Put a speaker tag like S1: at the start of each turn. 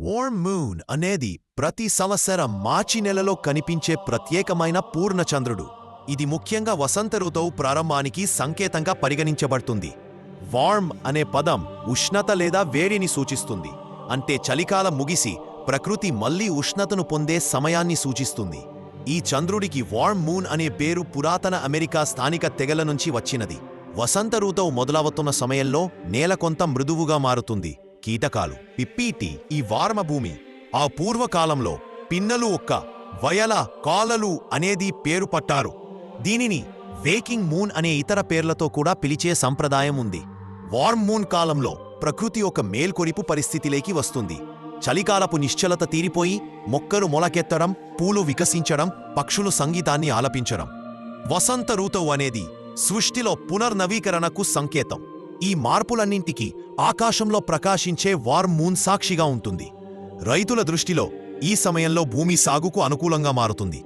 S1: Warm moon అనేది ప్రతి సంవత్సరం మార్చి నెలలో కనిపించే ప్రత్యేకమైన పూర్ణచంద్రుడు. ఇది ముఖ్యంగా వసంత ఋతువు ప్రారంభానికి సంకేతంగా పరిగణించబడుతుంది. వార్మ్ అనే పదం ఉష్ణత లేదా వేడిని సూచిస్తుంది. అంటే చలికాలం ముగిసి ప్రకృతి మళ్ళీ ఉష్ణతను పొందే సమయాన్ని సూచిస్తుంది. ఈ చంద్రుడికి వార్మ్ మూన్ అనే పేరు పురాతన అమెరికా స్థానిక తెగల నుంచి వచ్చినది. వసంత ఋతువు మొదలవుతున్న సమయంలో నేల కొంత మృదువుగా మారుతుంది. కీటకాలు పిప్పీటి ఈ వార్మభూమి ఆ పూర్వకాలంలో పిన్నలు ఒక్క వయల కాలలు అనేది పేరు పట్టారు. దీనిని వేకింగ్ మూన్ అనే ఇతర పేర్లతో కూడా పిలిచే సంప్రదాయం ఉంది. వార్మ్ మూన్ కాలంలో ప్రకృతి ఒక మేల్కొరిపు పరిస్థితిలోకి వస్తుంది. చలికాలపు నిశ్చలత తీరిపోయి మొక్కలు మొలకెత్తడం పూలు వికసించడం పక్షులు సంగీతాన్ని ఆలపించడం. వసంత ఋతువు అనేది సృష్టిలో పునర్నవీకరణకు సంకేతం. ఈ మార్పులన్నింటికీ ఆకాశంలో ప్రకాశించే వార్మ్ మూన్ సాక్షిగా ఉంటుంది. రైతుల దృష్టిలో ఈ సమయంలో భూమి సాగుకు అనుకూలంగా మారుతుంది.